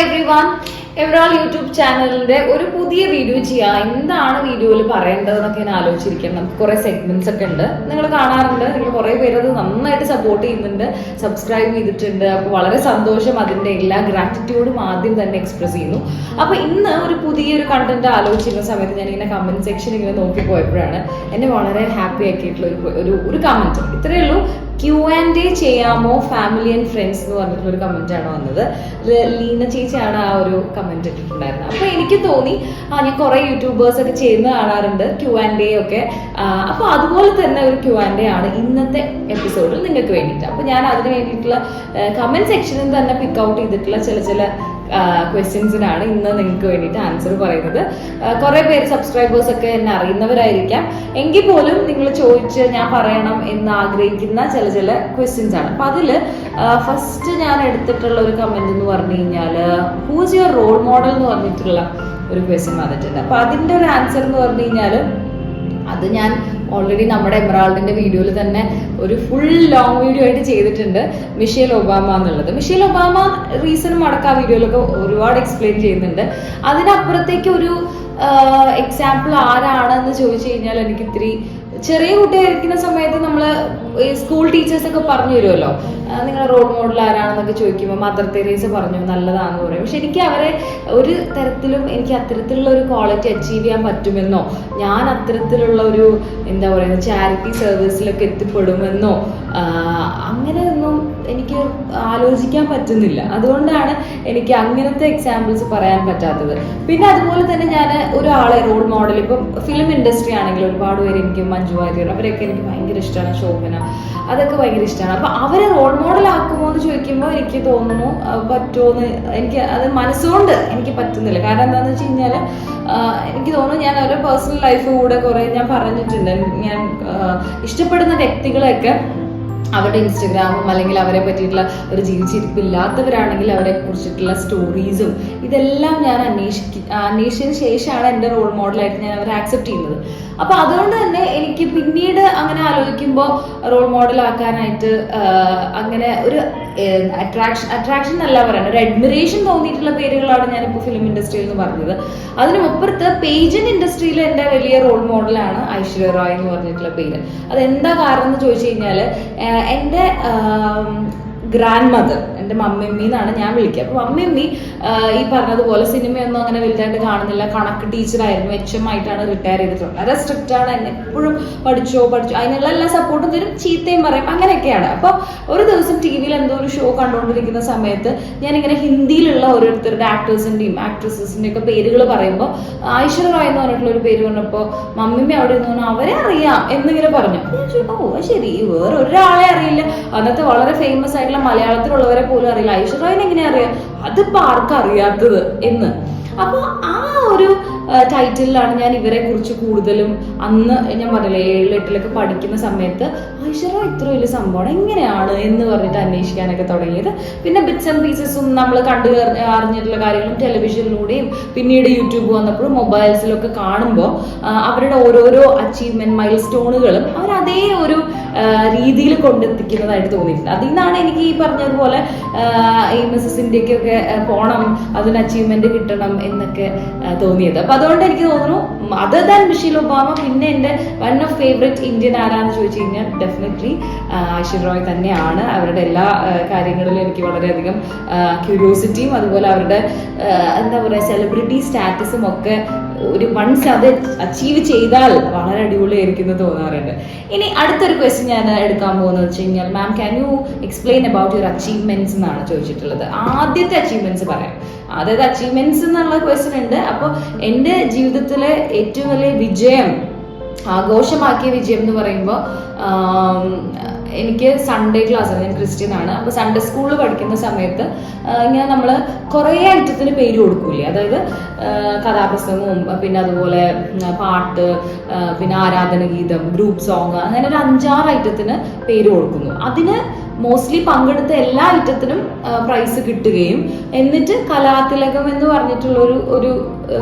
Every one എവറാൾ YouTube ചാനലിന്റെ ഒരു പുതിയ വീഡിയോ ചെയ്യാം എന്താണ് വീഡിയോയിൽ പറയേണ്ടതെന്നൊക്കെ ഞാൻ ആലോചിച്ചിരിക്കണം നമുക്ക് കുറെ സെഗ്മെന്റ്സ് ഒക്കെ ഉണ്ട്. നിങ്ങൾ കാണാറുണ്ട്. നിങ്ങൾ കുറെ പേര് അത് നന്നായിട്ട് സപ്പോർട്ട് ചെയ്യുന്നുണ്ട് സബ്സ്ക്രൈബ് ചെയ്തിട്ടുണ്ട്. അപ്പോൾ വളരെ സന്തോഷം അതിന്റെ എല്ലാ ഗ്രാറ്റിറ്റ്യൂഡും ആദ്യം തന്നെ എക്സ്പ്രസ് ചെയ്യുന്നു. അപ്പൊ ഇന്ന് ഒരു പുതിയൊരു കണ്ടന്റ് ആലോചിക്കുന്ന സമയത്ത് ഞാൻ ഇങ്ങനെ കമന്റ് സെക്ഷൻ ഇങ്ങനെ നോക്കി പോയപ്പോഴാണ് എന്നെ വളരെ ഹാപ്പി ആക്കിയിട്ടുള്ള ഒരു ഒരു കമന്റ് ഇത്രയേ ഉള്ളൂ. ക്യു ആൻഡ് എ ചെയ്യാമോ ഫാമിലി ആൻഡ് ഫ്രണ്ട്സ് എന്ന് പറഞ്ഞിട്ടുള്ള ഒരു കമന്റ് ആണ് വന്നത്. ലീന ചേച്ചിയാണ് ആ ഒരു കമന്റ് ഇട്ടിട്ടുണ്ടായിരുന്നത്. അപ്പൊ എനിക്ക് തോന്നി ആ ഞാൻ കുറെ യൂട്യൂബേഴ്സ് ഒക്കെ ചെയ്യുന്ന കാണാറുണ്ട് ക്യു ആൻഡ് എ ഒക്കെ. അപ്പൊ അതുപോലെ തന്നെ ഒരു ക്യു ആൻഡ് എ ആണ് ഇന്നത്തെ എപ്പിസോഡിൽ നിങ്ങൾക്ക് വേണ്ടിയിട്ട്. അപ്പൊ ഞാൻ അതിന് വേണ്ടിയിട്ടുള്ള കമന്റ് സെക്ഷനിൽ തന്നെ പിക്ക് ഔട്ട് ചെയ്തിട്ടുള്ള ചില ചില ക്വസ്റ്റ്യൻസിനാണ് ഇന്ന് നിങ്ങൾക്ക് വേണ്ടിയിട്ട് ആൻസർ പറയുന്നത്. കുറേ പേര് സബ്സ്ക്രൈബേഴ്സ് ഒക്കെ എന്നെ അറിയുന്നവരായിരിക്കാം. എങ്കിൽ പോലും നിങ്ങൾ ചോദിച്ച് ഞാൻ പറയണം എന്ന് ആഗ്രഹിക്കുന്ന ചില ചില ക്വസ്റ്റ്യൻസ് ആണ്. അപ്പൊ അതിൽ ഫസ്റ്റ് ഞാൻ എടുത്തിട്ടുള്ള ഒരു കമന്റ് എന്ന് പറഞ്ഞു കഴിഞ്ഞാൽ ഹൂസ് യുവർ റോൾ മോഡൽ എന്ന് പറഞ്ഞിട്ടുള്ള ഒരു ക്വസ്റ്റ്യൻ വന്നിട്ടുണ്ട്. അപ്പൊ അതിന്റെ ഒരു ആൻസർ എന്ന് പറഞ്ഞു കഴിഞ്ഞാൽ അത് ഞാൻ ഓൾറെഡി നമ്മുടെ എമറാൾഡിന്റെ വീഡിയോയിൽ തന്നെ ഒരു ഫുൾ ലോങ് വീഡിയോ ആയിട്ട് ചെയ്തിട്ടുണ്ട് മിഷേൽ ഒബാമ എന്നുള്ളത്. മിഷേൽ ഒബാമ റീസൺ അടക്കം ആ വീഡിയോയിലൊക്കെ ഒരുപാട് എക്സ്പ്ലെയിൻ ചെയ്യുന്നുണ്ട്. അതിനപ്പുറത്തേക്ക് ഒരു എക്സാമ്പിൾ ആരാണെന്ന് ചോദിച്ചു കഴിഞ്ഞാൽ എനിക്ക് ഇത്തിരി ചെറിയ കുട്ടിയായിരിക്കുന്ന സമയത്ത് നമ്മൾ സ്കൂൾ ടീച്ചേഴ്സൊക്കെ പറഞ്ഞു തരുമല്ലോ. നിങ്ങൾ റോൾ മോഡൽ ആരാണെന്നൊക്കെ ചോദിക്കുമ്പോൾ മദർ തെരേസ പറഞ്ഞു നല്ലതാണെന്ന് പറയും. പക്ഷെ എനിക്ക് അവരെ ഒരു തരത്തിലും എനിക്ക് അത്തരത്തിലുള്ള ഒരു ക്വാളിറ്റി അച്ചീവ് ചെയ്യാൻ പറ്റുമെന്നോ ഞാൻ അത്തരത്തിലുള്ള ഒരു എന്താ പറയുക ചാരിറ്റി സർവീസിലൊക്കെ എത്തിപ്പെടുമെന്നോ ആഹ് അങ്ങനെയൊന്നും എനിക്ക് ആലോചിക്കാൻ പറ്റുന്നില്ല. അതുകൊണ്ടാണ് എനിക്ക് അങ്ങനത്തെ എക്സാമ്പിൾസ് പറയാൻ പറ്റാത്തത്. പിന്നെ അതുപോലെ തന്നെ ഞാൻ ഒരാളെ റോൾ മോഡൽ ഇപ്പം ഫിലിം ഇൻഡസ്ട്രി ആണെങ്കിൽ ഒരുപാട് പേര് എനിക്ക് മഞ്ജു വാര്യർ അവരൊക്കെ എനിക്ക് ഭയങ്കര ഇഷ്ടമാണ് ശോഭന. അതൊക്കെ ഭയങ്കര ഇഷ്ടമാണ് അപ്പം അവരെ റോൾ മോഡൽ ആക്കുമോ എന്ന് ചോദിക്കുമ്പോൾ എനിക്ക് തോന്നുന്നു പറ്റുമോന്ന് എനിക്ക് അത് മനസ്സുകൊണ്ട് എനിക്ക് പറ്റുന്നില്ല. കാരണം എന്താണെന്ന് വെച്ച് കഴിഞ്ഞാൽ എനിക്ക് തോന്നുന്നു ഞാൻ അവരുടെ പേഴ്സണൽ ലൈഫ് കൂടെ കുറേ ഞാൻ പറഞ്ഞിട്ടുണ്ട്. ഞാൻ ഇഷ്ടപ്പെടുന്ന വ്യക്തികളെയൊക്കെ അവരുടെ ഇൻസ്റ്റഗ്രാമും അല്ലെങ്കിൽ അവരെ പറ്റിയിട്ടുള്ള ഒരു ജീവിച്ചിരിപ്പില്ലാത്തവരാണെങ്കിൽ അവരെ കുറിച്ചിട്ടുള്ള സ്റ്റോറീസും ഇതെല്ലാം ഞാൻ അന്വേഷിക്ക അന്വേഷിച്ചതിന് ശേഷമാണ് എന്റെ റോൾ മോഡലായിട്ട് ഞാൻ അവരെ ആക്സെപ്റ്റ് ചെയ്യുന്നത്. അപ്പൊ അതുകൊണ്ട് തന്നെ എനിക്ക് പിന്നീട് അങ്ങനെ ആലോചിക്കുമ്പോൾ റോൾ മോഡൽ ആക്കാനായിട്ട് അങ്ങനെ ഒരു അട്രാക്ഷൻ അട്രാക്ഷൻ എന്നല്ല പറയുന്നത് ഒരു അഡ്മിറേഷൻ തോന്നിയിട്ടുള്ള പേരുകളാണ് ഞാനിപ്പോൾ ഫിലിം ഇൻഡസ്ട്രിയിൽ നിന്ന് പറഞ്ഞത്. അതിനുമപ്പുറത്ത് പേജൻ ഇൻഡസ്ട്രിയിൽ എന്റെ വലിയ റോൾ മോഡലാണ് ഐശ്വര്യ റോയ് എന്ന് പറഞ്ഞിട്ടുള്ള പേര്. അതെന്താ കാരണം എന്ന് ചോദിച്ചു കഴിഞ്ഞാൽ എന്റെ ഗ്രാൻഡ് മദർ എന്റെ മമ്മിമ്മി എന്നാണ് ഞാൻ വിളിക്കുക. അപ്പോൾ മമ്മിമ്മി ആഹ് ഈ പറഞ്ഞതുപോലെ സിനിമയൊന്നും അങ്ങനെ വലുതായിട്ട് കാണുന്നില്ല. കണക്ക് ടീച്ചറായിരുന്നു. എച്ച് എം ആയിട്ടാണ് റിട്ടയർ ചെയ്തിട്ടുള്ളത്. വളരെ സ്ട്രിക്റ്റ് ആണ്. എന്നെ എപ്പോഴും പഠിച്ചോ പഠിച്ചോ അതിനുള്ള എല്ലാ സപ്പോർട്ടും തരും. ചീത്തയും പറയും. അങ്ങനെയൊക്കെയാണ്. അപ്പോൾ ഒരു ദിവസം ടി വിയിൽ എന്തോ ഒരു ഷോ കണ്ടുകൊണ്ടിരിക്കുന്ന സമയത്ത് ഞാനിങ്ങനെ ഹിന്ദിയിലുള്ള ഓരോരുത്തരുടെ ആക്ടേഴ്സിന്റെയും ആക്ട്രസസിന്റെയും ഒക്കെ പേരുകൾ പറയുമ്പോൾ ഐശ്വര്യ റായ് എന്ന് പറഞ്ഞിട്ടുള്ള ഒരു പേര് പറഞ്ഞപ്പോൾ മമ്മിമ്മ അവിടെ നിന്ന് അവരെ അറിയാം എന്നിങ്ങനെ പറഞ്ഞു. ഓ ശരി. വേറെ ഒരാളെ അറിയില്ല. അന്നത്തെ വളരെ ഫേമസ് ആയിട്ടുള്ള മലയാളത്തിലുള്ളവരെ പോലും അറിയില്ല. ഐശ്വര്യ റായിനെ എങ്ങനെയാ അറിയാം? അതിപ്പോ ആർക്കും അറിയാത്തത് എന്ന്. അപ്പോൾ ആ ഒരു ടൈറ്റിലാണ് ഞാൻ ഇവരെ കുറിച്ച് കൂടുതലും അന്ന് ഞാൻ പറഞ്ഞില്ലേ ഏഴ് എട്ടിലൊക്കെ പഠിക്കുന്ന സമയത്ത് ഐശ്വര ഇത്ര വലിയ സംഭവം എങ്ങനെയാണ് എന്ന് പറഞ്ഞിട്ട് അന്വേഷിക്കാനൊക്കെ തുടങ്ങിയത്. പിന്നെ ബിറ്റ്സ് ആൻഡ് പീസസും നമ്മൾ കണ്ടു അറിഞ്ഞിട്ടുള്ള കാര്യങ്ങളും ടെലിവിഷനിലൂടെയും പിന്നീട് യൂട്യൂബ് വന്നപ്പോഴും മൊബൈൽസിലൊക്കെ കാണുമ്പോൾ അവരുടെ ഓരോരോ അച്ചീവ്മെന്റ് മൈൽ സ്റ്റോണുകളും അവർ അതേ ഒരു രീതിയിൽ കൊണ്ടെത്തിക്കുന്നതായിട്ട് തോന്നിയിട്ടുണ്ട്. അതിൽ നിന്നാണ് എനിക്ക് ഈ പറഞ്ഞതുപോലെ ഈ മിസ്സസ് ഇന്ത്യക്കൊക്കെ പോകണം അതിന് അച്ചീവ്മെന്റ് കിട്ടണം എന്നൊക്കെ തോന്നിയത്. അപ്പൊ അതുകൊണ്ട് എനിക്ക് തോന്നുന്നു അതർ ദാൻ മിഷീൽ ഒബാമ പിന്നെ എന്റെ വൺ ഓഫ് ഫേവറേറ്റ് ഇന്ത്യൻ ആരാന്ന് ചോദിച്ചു കഴിഞ്ഞാൽ ഡെഫിനറ്റ്ലി ഐശ്വര്യ റോയ് തന്നെയാണ്. അവരുടെ എല്ലാ കാര്യങ്ങളിലും എനിക്ക് വളരെയധികം ക്യൂരിയോസിറ്റിയും അതുപോലെ അവരുടെ എന്താ പറയുക സെലിബ്രിറ്റി സ്റ്റാറ്റസും ഒക്കെ ഒരു വൺസ് അത് അച്ചീവ് ചെയ്താൽ വളരെ അടിപൊളിയായിരിക്കും എന്ന് തോന്നാറുണ്ട്. ഇനി അടുത്തൊരു ക്വസ്റ്റ്യൻ ഞാൻ എടുക്കാൻ പോകുന്നത് വെച്ച് കഴിഞ്ഞാൽ ma'am can you explain about your achievements എന്നാണ് ചോദിച്ചിട്ടുള്ളത്. ആദ്യത്തെ അച്ചീവ്മെന്റ്സ് പറയാം. അതായത് അച്ചീവ്മെന്റ്സ് എന്നുള്ള ക്വസ്റ്റ്യൻ ഉണ്ട്. അപ്പോൾ എന്റെ ജീവിതത്തിലെ ഏറ്റവും വലിയ വിജയം ആഘോഷമാക്കിയ വിജയം എന്ന് പറയുമ്പോൾ എനിക്ക് സൺഡേ ക്ലാസ് ഞാൻ ക്രിസ്ത്യൻ ആണ്. അപ്പോൾ സൺഡേ സ്കൂളിൽ പഠിക്കുന്ന സമയത്ത് ഇങ്ങനെ നമ്മൾ കുറേ ഐറ്റത്തിന് പേര് കൊടുക്കൂലേ അതായത് കഥാപ്രസംഗവും പിന്നെ അതുപോലെ പാട്ട് പിന്നെ ആരാധന ഗീതം ഗ്രൂപ്പ് സോങ് അങ്ങനെ ഒരു അഞ്ചാറ് ഐറ്റത്തിന് പേര് കൊടുക്കുന്നു. അതിന് മോസ്റ്റ്ലി പങ്കെടുത്ത എല്ലാ ഐറ്റത്തിനും പ്രൈസ് കിട്ടുകയും എന്നിട്ട് കലാതിലകം എന്ന് പറഞ്ഞിട്ടുള്ള ഒരു ഒരു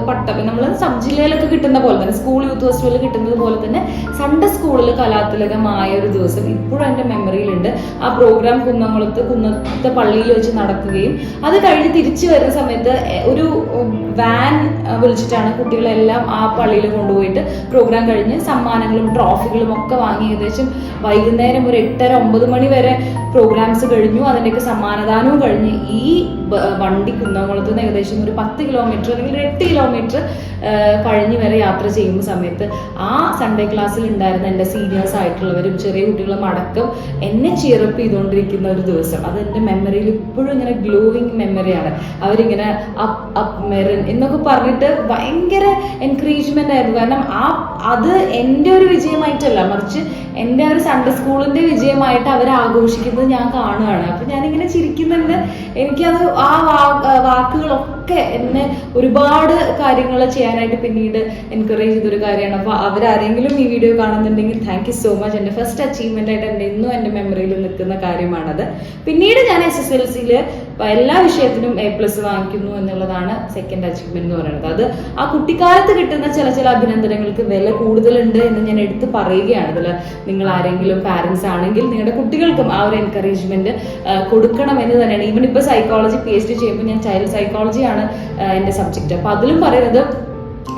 പട്ടം നമ്മൾ സബ്ജില്ലയിലൊക്കെ കിട്ടുന്ന പോലെ തന്നെ സ്കൂൾ യൂത്ത് ഫെസ്റ്റിവലിൽ കിട്ടുന്നത് പോലെ തന്നെ സൺഡേ സ്കൂളിൽ കലാതിലകമായ ഒരു ദിവസം ഇപ്പോഴും എന്റെ മെമ്മറിയിലുണ്ട് ആ പ്രോഗ്രാം കുന്നംകുളത്ത് കുന്നത്തെ പള്ളിയിൽ വെച്ച് നടക്കുകയും അത് കഴിഞ്ഞ് തിരിച്ചു വരുന്ന സമയത്ത് ഒരു വാൻ വിളിച്ചിട്ടാണ് കുട്ടികളെല്ലാം ആ പള്ളിയിൽ കൊണ്ടുപോയിട്ട് പ്രോഗ്രാം കഴിഞ്ഞ് സമ്മാനങ്ങളും ട്രോഫികളും ഒക്കെ വാങ്ങി ഏകദേശം വൈകുന്നേരം ഒരു എട്ടര ഒമ്പത് മണി വരെ പ്രോഗ്രാംസ് കഴിഞ്ഞു. അതിന്റെയൊക്കെ സമ്മാനദാനവും കഴിഞ്ഞ് ഈ വണ്ടി കുന്നംകുളത്ത് നിന്ന് ഏകദേശം ഒരു പത്ത് കിലോമീറ്റർ അല്ലെങ്കിൽ എട്ട് കിലോമീറ്റർ കഴിഞ്ഞ് വരെ യാത്ര ചെയ്യുന്ന സമയത്ത് ആ സൺഡേ ക്ലാസ്സിൽ ഉണ്ടായിരുന്ന എന്റെ സീനിയേഴ്സ് ആയിട്ടുള്ളവരും ചെറിയ കുട്ടികളും അടക്കം എന്നെ ചിയറപ്പ് ചെയ്തുകൊണ്ടിരിക്കുന്ന ഒരു ദിവസം. അത് എന്റെ മെമ്മറിയിൽ ഇപ്പോഴും ഇങ്ങനെ ഗ്ലോയിങ് മെമ്മറിയാണ് അവരിങ്ങനെ അപ് അപ് മെറിൻ എന്നൊക്കെ പറഞ്ഞിട്ട് ഭയങ്കര എൻകറേജ്മെന്റ് ആയിരുന്നു. കാരണം ആ അത് എന്റെ ഒരു വിജയമായിട്ടല്ല മറിച്ച് എന്റെ ഒരു സൺഡേ സ്കൂളിന്റെ വിജയമായിട്ട് അവർ ആഘോഷിക്കുന്നത് ഞാൻ കാണുകയാണ്. അപ്പം ഞാനിങ്ങനെ ചിരിക്കുന്നുണ്ട്. എനിക്കത് ആ വാ- വാക്കുകളൊക്കെ എന്നെ ഒരുപാട് കാര്യങ്ങൾ ചെയ്യാനായിട്ട് പിന്നീട് എൻകറേജ് ചെയ്തൊരു കാര്യമാണ്. അപ്പോൾ അവരാരെങ്കിലും ഈ വീഡിയോ കാണുന്നുണ്ടെങ്കിൽ താങ്ക് യു സോ മച്ച് എന്റെ ഫസ്റ്റ് അച്ചീവ്മെന്റ് ആയിട്ട് എന്റെ ഇന്നും എന്റെ മെമ്മറിയിൽ നിൽക്കുന്ന കാര്യമാണത്. പിന്നീട് ഞാൻ എസ് എസ് എൽ സിയിൽ എല്ലാ വിഷയത്തിനും എ പ്ലസ് വാങ്ങിക്കുന്നു എന്നുള്ളതാണ് സെക്കൻഡ് അച്ചീവ്മെന്റ് എന്ന് പറയുന്നത്. അത് ആ കുട്ടിക്കാലത്ത് കിട്ടുന്ന ചില ചില അഭിനന്ദനങ്ങൾക്ക് വില കൂടുതലുണ്ട് എന്ന് ഞാൻ എടുത്ത് പറയുകയാണ്. അതിൽ നിങ്ങൾ ആരെങ്കിലും പാരൻസ് ആണെങ്കിൽ നിങ്ങളുടെ കുട്ടികൾക്കും ആ ഒരു എൻകറേജ്മെന്റ് കൊടുക്കണം എന്ന് തന്നെയാണ്. ഈവൻ ഇപ്പോൾ സൈക്കോളജി പി എച്ച് ഡി ചെയ്യുമ്പോൾ ഞാൻ ചൈൽഡ് സൈക്കോളജിയാണ് എന്റെ സബ്ജക്റ്റ് അപ്പോൾ അതിലും പറയുന്നത്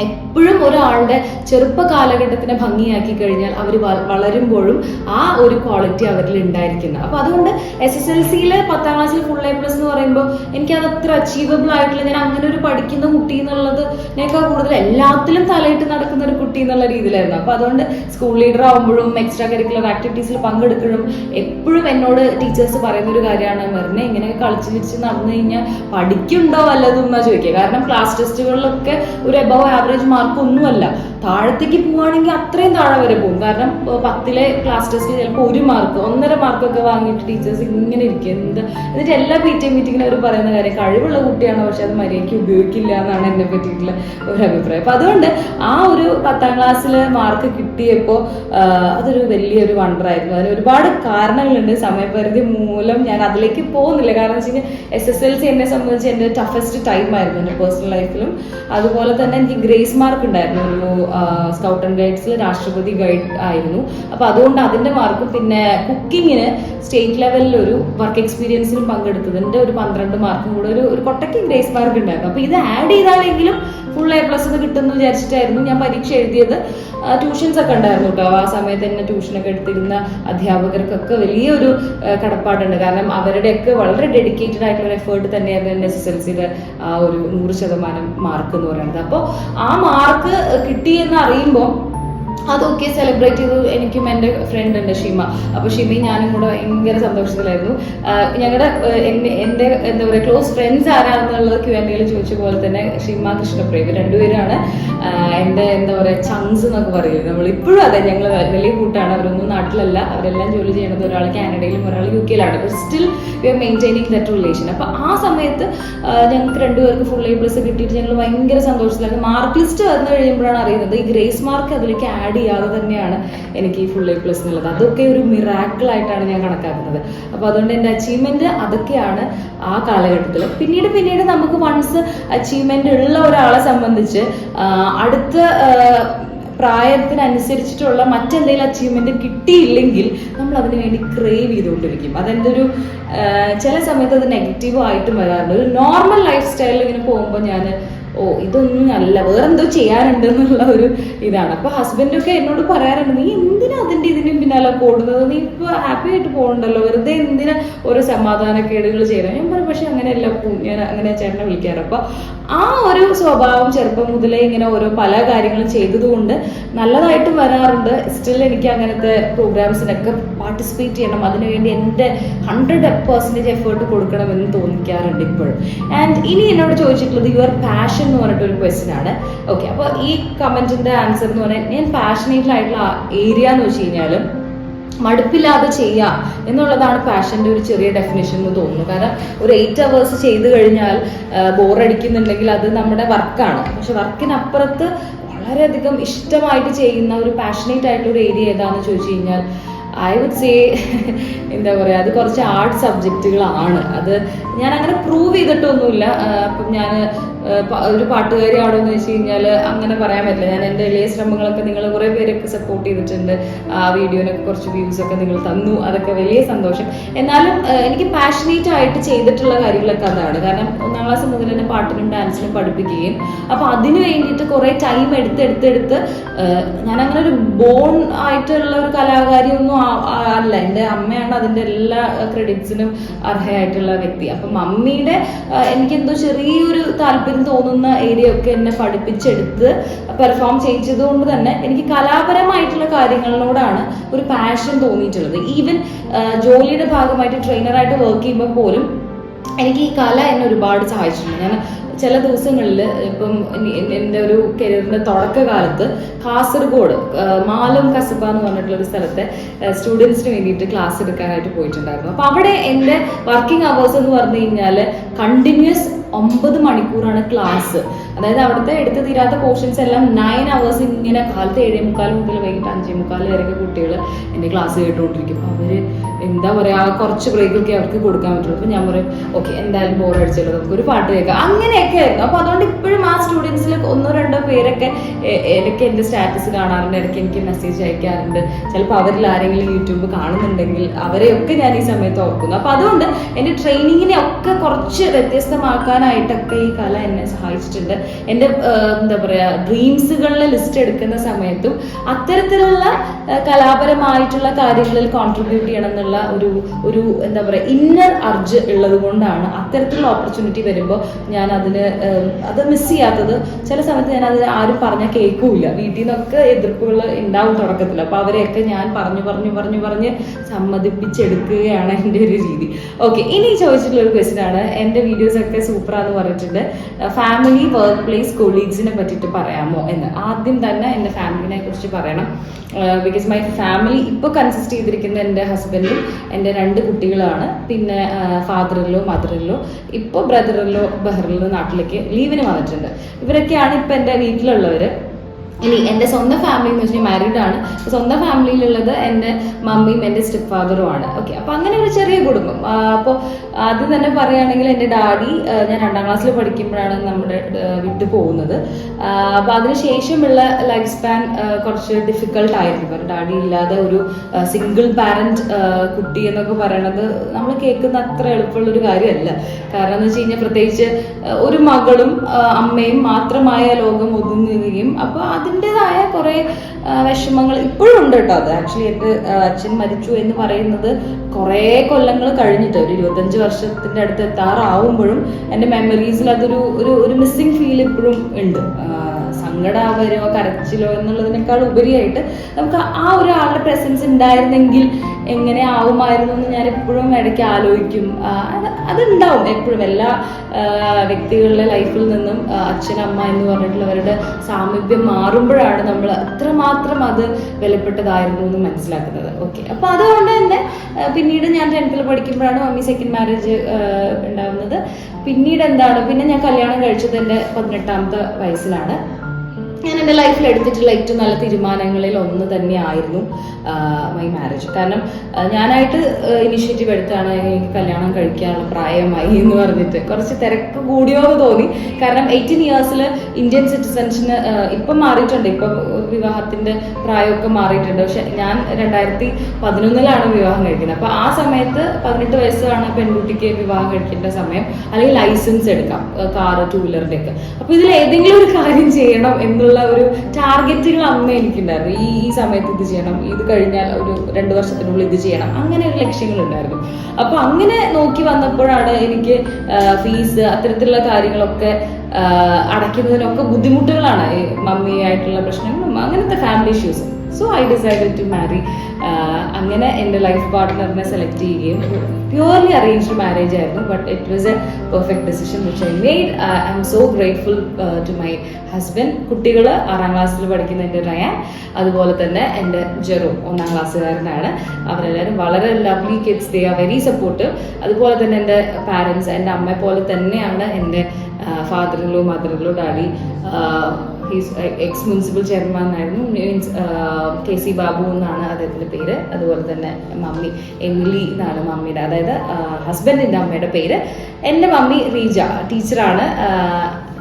എപ്പോഴും ഒരാളുടെ ചെറുപ്പ കാലഘട്ടത്തിനെ ഭംഗിയാക്കി കഴിഞ്ഞാൽ അവർ വളരുമ്പോഴും ആ ഒരു ക്വാളിറ്റി അവരിൽ ഉണ്ടായിരിക്കുന്നത്. അപ്പൊ അതുകൊണ്ട് എസ് എസ് എൽ സിയിൽ പത്താം ക്ലാസ്സിൽ ഫുൾ എ പ്ലസ് എന്ന് പറയുമ്പോൾ എനിക്ക് അത് അത്ര അച്ചീവബിൾ ആയിട്ടുള്ള ഞാൻ അങ്ങനെ ഒരു പഠിക്കുന്ന കുട്ടി എന്നുള്ളത് എന്നേക്കാൾ കൂടുതൽ എല്ലാത്തിലും തലയിട്ട് നടക്കുന്ന ഒരു കുട്ടി എന്നുള്ള രീതിയിലായിരുന്നു. അപ്പൊ അതുകൊണ്ട് സ്കൂൾ ലീഡർ ആകുമ്പോഴും എക്സ്ട്രാ കരിക്കുലർ ആക്ടിവിറ്റീസിൽ പങ്കെടുക്കുമ്പോഴും എപ്പോഴും എന്നോട് ടീച്ചേഴ്സ് പറയുന്ന ഒരു കാര്യമാണ് മെറിനെ ഇങ്ങനെ കളിച്ച് ചിരിച്ച് നടന്നു കഴിഞ്ഞാൽ പഠിക്കുണ്ടോ വല്ലതും? എന്നാ ചോദിക്കുക. കാരണം ക്ലാസ് ടെസ്റ്റുകളിലൊക്കെ ഒരു എബവ് ആവറേജ് മാർക്ക് ഒന്നുമല്ല. താഴത്തേക്ക് പോവുകയാണെങ്കിൽ അത്രയും താഴെ വരെ പോകും. കാരണം പത്തിലെ ക്ലാസ് ടെസ്റ്റിൽ ചിലപ്പോൾ ഒരു മാർക്ക് ഒന്നര മാർക്കൊക്കെ വാങ്ങിയിട്ട് ടീച്ചേഴ്സ് ഇങ്ങനെ ഇരിക്കും. എന്ത്? എന്നിട്ട് എല്ലാ പി ടി മീറ്റിങ്ങിലും അവർ പറയുന്ന കാര്യം കഴിവുള്ള കുട്ടിയാണ്? പക്ഷെ അത് മര്യാദയ്ക്ക് ഉപയോഗിക്കില്ല എന്നാണ് എന്നെ പറ്റിയിട്ടുള്ള ഒരു അഭിപ്രായം. അപ്പൊ അതുകൊണ്ട് ആ ഒരു പത്താം ക്ലാസ്സിൽ മാർക്ക് കിട്ടിയപ്പോൾ അതൊരു വലിയൊരു വണ്ടറായിരുന്നു അതിന് ഒരുപാട് കാരണങ്ങളുണ്ട്. സമയപരിധി മൂലം ഞാൻ അതിലേക്ക് പോകുന്നില്ല. കാരണം വെച്ച് കഴിഞ്ഞാൽ എസ് എസ് എൽ സി എന്നെ സംബന്ധിച്ച് എന്റെ ടഫസ്റ്റ് ടൈം ആയിരുന്നു എന്റെ പേഴ്സണൽ ലൈഫിലും അതുപോലെ തന്നെ എനിക്ക് ഗ്രേസ് മാർക്ക് ഉണ്ടായിരുന്നു. ഒരു സ്കൗട്ട് ആൻഡ് ഗൈഡ്സിൽ രാഷ്ട്രപതി ഗൈഡ് ആയിരുന്നു. അപ്പൊ അതുകൊണ്ട് അതിന്റെ മാർക്കും പിന്നെ കുക്കിങ്ങിന് സ്റ്റേറ്റ് ലെവലിൽ ഒരു വർക്ക് എക്സ്പീരിയൻസിലും പങ്കെടുത്തതിന്റെ ഒരു പന്ത്രണ്ട് മാർക്കും കൂടെ ഒരു ഒരു കൊട്ടയ്ക്ക് ഗ്രേസ് മാർക്ക് ഉണ്ടായിരുന്നു. അപ്പൊ ഇത് ആഡ് ചെയ്താലെങ്കിലും ഫുൾ എ പ്ലസ് എന്ന് കിട്ടുമെന്ന് വിചാരിച്ചിട്ടായിരുന്നു ഞാൻ പരീക്ഷ എഴുതിയത്. ട്യൂഷൻസ് ഒക്കെ ഉണ്ടായിരുന്നു കേട്ടോ. ആ സമയത്ത് തന്നെ ട്യൂഷനൊക്കെ എടുത്തിരുന്ന അധ്യാപകർക്കൊക്കെ വലിയൊരു കടപ്പാടുണ്ട്. കാരണം അവരുടെയൊക്കെ വളരെ ഡെഡിക്കേറ്റഡ് ആയിട്ടുള്ള എഫേർട്ട് തന്നെയായിരുന്നു എന്റെ എസ് എസ് എൽ സിയുടെ ആ ഒരു നൂറ് ശതമാനം മാർക്ക് എന്ന് പറയുന്നത്. അപ്പോൾ ആ മാർക്ക് കിട്ടിയെന്ന് അറിയുമ്പോൾ അതൊക്കെ സെലിബ്രേറ്റ് ചെയ്തു. എനിക്കും എന്റെ ഫ്രണ്ട് ഉണ്ട് ഷിമ. അപ്പോൾ ഷിമയും ഞാനും കൂടെ ഭയങ്കര സന്തോഷത്തിലായിരുന്നു. ഞങ്ങളുടെ എന്റെ എന്താ പറയുക ക്ലോസ് ഫ്രണ്ട്സ് ആരാണെന്നുള്ളത് ക്യു എന്റെ ചോദിച്ച പോലെ തന്നെ ഷിമ കൃഷ്ണപ്രിയ. ഇവർ രണ്ടുപേരാണ്. എന്റെ എന്താ പറയുക ചങ്സ് എന്നൊക്കെ പറയുന്നത് നമ്മൾ ഇപ്പോഴും അതെ ഞങ്ങൾ വലിയ കൂട്ടാണ്. അവരൊന്നും നാട്ടിലല്ല. അവരെല്ലാം ജോലി ചെയ്യുന്നത് ഒരാൾ കാനഡയിലും ഒരാൾ U കെയിലാണ് but still we are maintaining that relation അപ്പോൾ ആ സമയത്ത് ഞങ്ങൾക്ക് രണ്ടുപേർക്ക് ഫുൾ എ പ്ലസ് കിട്ടിയിട്ട് ഞങ്ങൾ ഭയങ്കര സന്തോഷത്തിലായിരുന്നു. മാർക്ക് ലിസ്റ്റ് വന്നു കഴിയുമ്പോഴാണ് അറിയുന്നത് ഈ ഗ്രേസ് മാർക്ക് അതിലേക്ക് ആഡ് ചെയ്യാതെ തന്നെയാണ് എനിക്ക് ഈ ഫുൾ എ പ്ലസ് എന്നുള്ളത് അതൊക്കെ ഒരു മിറാക്കിളായിട്ടാണ് ഞാൻ കണക്കാക്കുന്നത്. അപ്പോൾ അതുകൊണ്ട് എന്റെ അച്ചീവ്മെന്റ് അതൊക്കെയാണ് ആ കാലഘട്ടത്തിൽ പിന്നീട് പിന്നീട് നമുക്ക് വൺസ് അച്ചീവ്മെന്റ് ഉള്ള ഒരാളെ സംബന്ധിച്ച് അടുത്ത പ്രായത്തിനനുസരിച്ചിട്ടുള്ള മറ്റെന്തെങ്കിലും അച്ചീവ്മെന്റ് കിട്ടിയില്ലെങ്കിൽ നമ്മൾ അതിന് വേണ്ടി ക്രേവ് ചെയ്തുകൊണ്ടിരിക്കും. അതെന്റെ ഒരു ചില സമയത്ത് അത് നെഗറ്റീവ് ആയിട്ടും വരാറുണ്ട്. ഒരു നോർമൽ ലൈഫ് സ്റ്റൈലിൽ ഇങ്ങനെ പോകുമ്പോൾ ഞാൻ ഓ ഇതൊന്നും അല്ല. വേറെന്തോ ചെയ്യാനുണ്ട് എന്നുള്ള ഒരു ഇതാണ്. അപ്പൊ ഹസ്ബൻഡൊക്കെ എന്നോട് പറയാറുണ്ട് നീ എന്തിനാ അതിന്റെ ഇതിനും പിന്നാലെ ഓടുന്നത്? നീ ഇപ്പൊ ഹാപ്പി ആയിട്ട് പോകണ്ടല്ലോ. വെറുതെ എന്തിനാ ഓരോ സമാധാനക്കേടുകൾ ചെയ്യണം ഞാൻ പറയും പക്ഷെ അങ്ങനെയല്ല ഞാൻ അങ്ങനെ ചേട്ടനെ വിളിക്കാറ്. അപ്പൊ ആ ഒരു സ്വഭാവം ചെറുപ്പം മുതലേ ഇങ്ങനെ ഓരോ പല കാര്യങ്ങളും ചെയ്തതുകൊണ്ട് നല്ലതായിട്ടും വരാറുണ്ട്. സ്റ്റിൽ എനിക്ക് അങ്ങനത്തെ പ്രോഗ്രാംസിനൊക്കെ പാർട്ടിസിപ്പേറ്റ് ചെയ്യണം. അതിനുവേണ്ടി എന്റെ ഹൺഡ്രഡ് പെർസെന്റേജ് എഫേർട്ട് കൊടുക്കണമെന്ന് തോന്നിക്കാറുണ്ട് ഇപ്പോഴും. ആൻഡ് ഇനി എന്നോട് ചോദിച്ചിട്ടുള്ളത് യുവർ പാഷൻ എന്ന് പറഞ്ഞിട്ട് ഒരു ക്വസ്റ്റ്യൻ ആണ്. ഓക്കെ അപ്പോൾ ഈ കമന്റിന്റെ ആൻസർ എന്ന് പറഞ്ഞാൽ ഞാൻ പാഷനേറ്റ് ആയിട്ടുള്ള ഏരിയ എന്ന് വെച്ച് കഴിഞ്ഞാലും മടുപ്പില്ലാതെ ചെയ്യാം എന്നുള്ളതാണ് പാഷന്റെ ഒരു ചെറിയ ഡെഫിനേഷൻ എന്ന് തോന്നുന്നു. കാരണം ഒരു എയ്റ്റ് അവേഴ്സ് ചെയ്ത് കഴിഞ്ഞാൽ ബോറടിക്കുന്നുണ്ടെങ്കിൽ അത് നമ്മുടെ വർക്കാണ് പക്ഷെ വർക്കിനപ്പുറത്ത് വളരെയധികം ഇഷ്ടമായിട്ട് ചെയ്യുന്ന ഒരു പാഷനേറ്റ് ആയിട്ടുള്ള ഒരു ഏരിയ ഏതാണെന്ന് ചോദിച്ചു കഴിഞ്ഞാൽ ഐ വുഡ് സേ എന്താ പറയുക അത് കുറച്ച് ആർട്ട് സബ്ജക്റ്റുകളാണ് അത് ഞാൻ അങ്ങനെ പ്രൂവ് ചെയ്തിട്ടൊന്നുമില്ല അപ്പം ഞാൻ ഒരു പാട്ടുകാരിയാണോ എന്ന് വെച്ച് കഴിഞ്ഞാൽ അങ്ങനെ പറയാൻ പറ്റില്ല. ഞാൻ എന്റെ എല്ലാ ശ്രമങ്ങളൊക്കെ നിങ്ങൾ കുറേ പേരൊക്കെ സപ്പോർട്ട് ചെയ്തിട്ടുണ്ട്. ആ വീഡിയോനൊക്കെ കുറച്ച് വ്യൂസ് ഒക്കെ നിങ്ങൾ തന്നു. അതൊക്കെ വലിയ സന്തോഷം. എന്നാലും എനിക്ക് പാഷനേറ്റ് ആയിട്ട് ചെയ്തിട്ടുള്ള കാര്യങ്ങളൊക്കെ അതാണ്. കാരണം ഒന്നാം ക്ലാസ് മുതൽ തന്നെ പാട്ടിനും ഡാൻസിനും പഠിപ്പിക്കുകയും അപ്പോൾ അതിന് വേണ്ടിയിട്ട് കുറേ ടൈം എടുത്ത് എടുത്തെടുത്ത് ഞാനങ്ങനെ ഒരു ബോൺ ആയിട്ടുള്ള ഒരു കലാകാരിയൊന്നും അല്ല. എന്റെ അമ്മയാണ് അതിന്റെ എല്ലാ ക്രെഡിറ്റ്സിനും അർഹയായിട്ടുള്ള വ്യക്തി. അപ്പം മമ്മിയുടെ എനിക്കെന്തോ ചെറിയൊരു താല്പര്യം തോന്നുന്ന ഏരിയ ഒക്കെ എന്നെ പഠിപ്പിച്ചെടുത്ത് പെർഫോം ചെയ്യിച്ചത് കൊണ്ട് തന്നെ എനിക്ക് കലാപരമായിട്ടുള്ള കാര്യങ്ങളിനോടാണ് ഒരു പാഷൻ തോന്നിയിട്ടുള്ളത്. ഈവൻ ജോലിയുടെ ഭാഗമായിട്ട് ട്രെയിനറായിട്ട് വർക്ക് ചെയ്യുമ്പോൾ പോലും എനിക്ക് ഈ കല എന്നെ ഒരുപാട് സഹായിച്ചിട്ടുണ്ട്. ഞാൻ ചില ദിവസങ്ങളിൽ ഇപ്പം എന്റെ ഒരു കരിയറിന്റെ തുടക്കകാലത്ത് കാസർഗോഡ് മാലം കസബ എന്ന് പറഞ്ഞിട്ടുള്ള ഒരു സ്ഥലത്തെ സ്റ്റുഡൻസിന് വേണ്ടിയിട്ട് ക്ലാസ് എടുക്കാനായിട്ട് പോയിട്ടുണ്ടായിരുന്നു. അപ്പോൾ അവിടെ എന്റെ വർക്കിംഗ് അവേഴ്സ് എന്ന് പറഞ്ഞു കഴിഞ്ഞാൽ കണ്ടിന്യൂസ് ഒമ്പത് മണിക്കൂറാണ് ക്ലാസ്. അതായത് അവിടുത്തെ എടുത്ത് തീരാത്ത പോർഷൻസ് എല്ലാം നയൻ അവേഴ്സ് ഇങ്ങനെ കാലത്ത് ഏഴേ മുക്കാൽ മുതൽ വൈകിട്ട് അഞ്ചേ മുക്കാൽ വരെയൊക്കെ കുട്ടികൾ എന്റെ ക്ലാസ് കേട്ടുകൊണ്ടിരിക്കും. അവർ എന്താ പറയുക കുറച്ച് ബ്രേക്കൊക്കെ അവർക്ക് കൊടുക്കാൻ പറ്റുള്ളൂ. അപ്പൊ ഞാൻ പറയും ഓക്കെ എന്തായാലും ബോർ അടിച്ചല്ലോ നമുക്ക് ഒരു പാട്ട് കേൾക്കാം. അങ്ങനെയൊക്കെ ആയിരുന്നു. അപ്പോൾ അതുകൊണ്ട് ഇപ്പോഴും ആ സ്റ്റുഡൻസിൽ ഒന്നോ രണ്ടോ പേരൊക്കെ ഇടയ്ക്ക് എന്റെ സ്റ്റാറ്റസ് കാണാറുണ്ട് ഇടയ്ക്ക് എനിക്ക് മെസ്സേജ് അയക്കാറുണ്ട്. ചിലപ്പോൾ അവരിൽ ആരെങ്കിലും യൂട്യൂബ് കാണുന്നുണ്ടെങ്കിൽ അവരെയൊക്കെ ഞാൻ ഈ സമയത്ത് ഓർക്കുന്നു. അപ്പോൾ അതുകൊണ്ട് എന്റെ ട്രെയിനിങ്ങിനെ ഒക്കെ കുറച്ച് വ്യത്യസ്തമാക്കാനായിട്ടൊക്കെ ഈ കല എന്നെ സഹായിച്ചിട്ടുണ്ട്. എന്റെ എന്താ പറയുക ഡ്രീംസുകളിലെ ലിസ്റ്റ് എടുക്കുന്ന സമയത്തും അത്തരത്തിലുള്ള കലാപരമായിട്ടുള്ള കാര്യങ്ങളിൽ കോൺട്രിബ്യൂട്ട് ചെയ്യണം എന്നുള്ള ഒരു ഒരു എന്താ പറയുക ഇന്നർ അർജ് ഉള്ളത് കൊണ്ടാണ് അത്തരത്തിലുള്ള ഓപ്പർച്യൂണിറ്റി വരുമ്പോൾ ഞാൻ അതിന് അത് മിസ് ചെയ്യാത്തത്. ചില സമയത്ത് ഞാൻ അതിന് ആരും പറഞ്ഞാൽ കേൾക്കൂല വീട്ടിൽ നിന്നൊക്കെ എതിർപ്പുകൾ ഉണ്ടാവും തുടക്കത്തിൽ അപ്പോൾ അവരെയൊക്കെ ഞാൻ പറഞ്ഞു പറഞ്ഞു പറഞ്ഞു പറഞ്ഞ് സമ്മതിപ്പിച്ചെടുക്കുകയാണ് എന്റെ ഒരു രീതി. ഓക്കെ ഇനി ചോദിച്ചിട്ടുള്ള ഒരു ക്വസ്റ്റ്യൻ ആണ്. എന്റെ വീഡിയോസ് ഒക്കെ സൂപ്പറാന്ന് പറഞ്ഞിട്ടുണ്ട്. ഫാമിലി വർക്ക് പ്ലേസ് കൊളീഗ്സിനെ പറ്റിയിട്ട് പറയാമോ എന്ന്. ആദ്യം തന്നെ എന്റെ ഫാമിലിനെ കുറിച്ച് പറയണം. ബിക്കോസ് മൈ ഫാമിലി ഇപ്പോൾ കൺസിസ്റ്റ് ചെയ്തിരിക്കുന്ന എന്റെ ഹസ്ബൻഡും എന്റെ രണ്ട് കുട്ടികളാണ്. പിന്നെ ഫാദറിലോ മദറിലോ ഇപ്പോൾ ബ്രദറിലോ ബഹറിലോ നാട്ടിലേക്ക് ലീവിന് വന്നിട്ടുണ്ട്. ഇവരൊക്കെയാണ് ഇപ്പം എന്റെ വീട്ടിലുള്ളവർ ഇനി എന്റെ സ്വന്തം ഫാമിലി എന്ന് വെച്ചാൽ മാരീഡ് ആണ്. സ്വന്തം ഫാമിലിയിലുള്ളത് എന്റെ മമ്മിയും എന്റെ സ്റ്റെപ്പ് ഫാദറും ആണ്. ഓക്കെ അപ്പോൾ അങ്ങനെ ഒരു ചെറിയ കുടുംബം. അപ്പോൾ ആദ്യം തന്നെ പറയുകയാണെങ്കിൽ എന്റെ ഡാഡി ഞാൻ രണ്ടാം ക്ലാസ്സിൽ പഠിക്കുമ്പോഴാണ് നമ്മുടെ വിട്ടു പോകുന്നത്. അപ്പോൾ അതിനുശേഷമുള്ള ലൈഫ് സ്പാൻ കുറച്ച് ഡിഫിക്കൾട്ട് ആയിരുന്നു. കാരണം ഡാഡി ഇല്ലാതെ ഒരു സിംഗിൾ പാരന്റ് കുട്ടി എന്നൊക്കെ പറയണത് നമ്മൾ കേൾക്കുന്ന അത്ര എളുപ്പമുള്ള ഒരു കാര്യമല്ല. കാരണം എന്ന് വെച്ച് കഴിഞ്ഞാൽ പ്രത്യേകിച്ച് ഒരു മകളും അമ്മയും മാത്രമായ ലോകം ഒതുങ്ങുകയും അപ്പോൾ അതിന്റെതായ കുറേ വിഷമങ്ങൾ ഇപ്പോഴും ഉണ്ട് കേട്ടോ. അത് ആക്ച്വലി എന്റെ അച്ഛൻ മരിച്ചു എന്ന് പറയുന്നത് കുറേ കൊല്ലങ്ങൾ കഴിഞ്ഞിട്ട് ഒരു ഇരുപത്തഞ്ച് വർഷത്തിന്റെ അടുത്ത് എത്താറാവുമ്പോഴും എന്റെ മെമ്മറീസിൽ അതൊരു ഒരു ഒരു മിസ്സിങ് ഫീൽ ഇപ്പോഴും ഉണ്ട്. സങ്കടാവരോ കരച്ചിലോ എന്നുള്ളതിനേക്കാൾ ഉപരിയായിട്ട് നമുക്ക് ആ ഒരാളുടെ പ്രസൻസ് ഉണ്ടായിരുന്നെങ്കിൽ എങ്ങനെ ആവുമായിരുന്നു എന്ന് ഞാൻ എപ്പോഴും ഇടയ്ക്ക് ആലോചിക്കും. അത് അതുണ്ടാവും എപ്പോഴും. എല്ലാ വ്യക്തികളുടെ ലൈഫിൽ നിന്നും അച്ഛൻ അമ്മ എന്ന് പറഞ്ഞിട്ടുള്ളവരുടെ സാമീപ്യം മാറുമ്പോഴാണ് നമ്മൾ അത്രമാത്രം അത് വിലപ്പെട്ടതായിരുന്നു എന്ന് മനസ്സിലാക്കുന്നത്. ഓക്കെ അപ്പോൾ അതുകൊണ്ട് തന്നെ പിന്നീട് ഞാൻ ടെൻത്തിൽ പഠിക്കുമ്പോഴാണ് മമ്മി സെക്കൻഡ് മാരേജ് ഉണ്ടാവുന്നത്. പിന്നീട് എന്താണ്? പിന്നെ ഞാൻ കല്യാണം കഴിച്ചത് എന്റെ പതിനെട്ടാമത്തെ വയസ്സിലാണ്. ഞാൻ എന്റെ ലൈഫിൽ എടുത്തിട്ടുള്ള ഏറ്റവും നല്ല തീരുമാനങ്ങളിൽ ഒന്ന് തന്നെയായിരുന്നു. മൈ മാരേജ് കാരണം ഞാനായിട്ട് ഇനിഷ്യേറ്റീവ് എടുത്താണ് എനിക്ക് കല്യാണം കഴിക്കാനുള്ള പ്രായമായി എന്ന് പറഞ്ഞിട്ട് കുറച്ച് തിരക്ക് കൂടിയോ എന്ന് തോന്നി. കാരണം എയ്റ്റീൻ ഇയേഴ്സിൽ ഇന്ത്യൻ സിറ്റിസൺസിന് ഇപ്പം മാറിയിട്ടുണ്ട്. ഇപ്പം വിവാഹത്തിന്റെ പ്രായമൊക്കെ മാറിയിട്ടുണ്ട്. പക്ഷെ ഞാൻ രണ്ടായിരത്തി പതിനൊന്നിലാണ് വിവാഹം കഴിക്കുന്നത്. അപ്പോൾ ആ സമയത്ത് പതിനെട്ട് വയസ്സാണ് പെൺകുട്ടിക്ക് വിവാഹം കഴിക്കേണ്ട സമയം. അല്ലെങ്കിൽ ലൈസൻസ് എടുക്കാം. കാറ് ടൂ വീലറിന്റെ ഒക്കെ. അപ്പോൾ ഇതിൽ ഏതെങ്കിലും ഒരു കാര്യം ചെയ്യണം എന്നുള്ള ഒരു ടാർഗറ്റുകൾ അന്ന് എനിക്കുണ്ടായിരുന്നു. ഈ ഈ സമയത്ത് ഇത് ചെയ്യണം. ഇത് കഴിഞ്ഞാൽ ഒരു രണ്ട് വർഷത്തിനുള്ളിൽ ഇത് ചെയ്യണം. അങ്ങനെ ഒരു ലക്ഷ്യങ്ങൾ ഉണ്ടായിരുന്നു. അപ്പോൾ അങ്ങനെ നോക്കി വന്നപ്പോഴാണ് എനിക്ക് ഫീസ് അത്തരത്തിലുള്ള കാര്യങ്ങളൊക്കെ അടയ്ക്കുന്നതിനൊക്കെ ബുദ്ധിമുട്ടുകളാണ് മമ്മിയായിട്ടുള്ള പ്രശ്നങ്ങളും അങ്ങനത്തെ family issues so I decide to marry അങ്ങനെ എന്റെ ലൈഫ് പാർട്ട്ണറിനെ സെലക്ട് ചെയ്യുകയും പ്യുവർലി അറേഞ്ച്ഡ് മാരേജ് ആയിരുന്നു. But it was a perfect decision which I made I am so grateful to my husband കുട്ടികൾ ആറാം ക്ലാസ്സിൽ പഠിക്കുന്ന എന്റെ റയാൻ. അതുപോലെ തന്നെ എന്റെ ജെറോ ഒന്നാം ക്ലാസ്സുകാരനാണ് അവരെല്ലാവരും വളരെ lovely kids they are very supportive അതുപോലെ തന്നെ എന്റെ പാരൻസ് എന്റെ അമ്മയെ പോലെ തന്നെയാണ് എന്റെ ഫാദറിലോ മദറിലോ daddy he's ex municipal chairman ആയിരുന്നു മീൻസ് കെ സി ബാബു എന്നാണ് അദ്ദേഹത്തിന്റെ പേര്. അതുപോലെ തന്നെ മമ്മി എമിലി എന്നാണ് മമ്മിയുടെ അതായത് ഹസ്ബൻഡിന്റെ അമ്മയുടെ പേര്. എന്റെ മമ്മി റീജ ടീച്ചറാണ്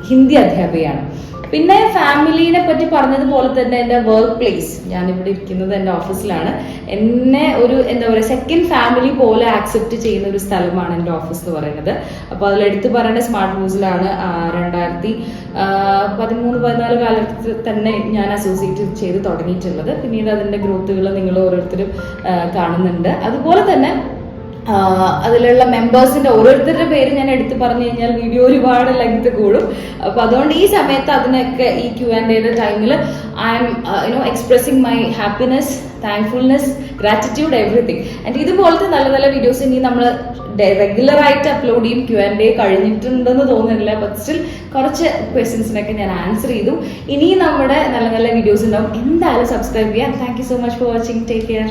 ഹിന്ദി അധ്യാപികയാണ്. പിന്നെ ഫാമിലിനെ പറ്റി പറഞ്ഞതുപോലെ തന്നെ എന്റെ വർക്ക് പ്ലേസ് ഇവിടെ ഇരിക്കുന്നത് എന്റെ ഓഫീസിലാണ് എന്നെ ഒരു എന്താ പറയുക സെക്കൻഡ് ഫാമിലി പോലെ ആക്സെപ്റ്റ് ചെയ്യുന്ന ഒരു സ്ഥലമാണ് എന്റെ ഓഫീസ് എന്ന് പറയുന്നത്. അപ്പോൾ അതിൽ എടുത്തു പറയേണ്ട സ്മാർട്ട് ന്യൂസിലാണ് രണ്ടായിരത്തി പതിമൂന്ന് പതിനാല് കാലത്ത് തന്നെ ഞാൻ അസോസിയേറ്റ് ചെയ്ത് തുടങ്ങിയിട്ടുള്ളത്. പിന്നീട് അതിന്റെ ഗ്രോത്തുകൾ നിങ്ങൾ ഓരോരുത്തരും കാണുന്നുണ്ട്. അതുപോലെ തന്നെ അതിലുള്ള മെമ്പേഴ്സിന്റെ ഓരോരുത്തരുടെ പേര് ഞാൻ എടുത്തു പറഞ്ഞു കഴിഞ്ഞാൽ വീഡിയോ ഒരുപാട് ലെങ്ത് കൂടും. അപ്പൊ അതുകൊണ്ട് ഈ സമയത്ത് അതിനൊക്കെ ഈ ക്യു ആൻഡ് എയുടെ ടൈമിൽ I'm you know expressing my happiness thankfulness gratitude everything and ഇതുപോലത്തെ നല്ല നല്ല വീഡിയോസ് ഇനി നമ്മൾ റെഗുലർ ആയിട്ട് അപ്ലോഡ് ചെയ്യും. ക്യു ആൻഡ് എ കഴിഞ്ഞിട്ടുണ്ടെന്ന് തോന്നുന്നില്ല. ബട്ട് സ്റ്റിൽ കുറച്ച് ക്വസ്റ്റ്യൻസിനൊക്കെ ഞാൻ ആൻസർ ചെയ്തു. ഇനിയും നമ്മുടെ നല്ല നല്ല വീഡിയോസ് ഉണ്ടാവും. എന്തായാലും സബ്സ്ക്രൈബ് ചെയ്യാം. Thank so much for watching take care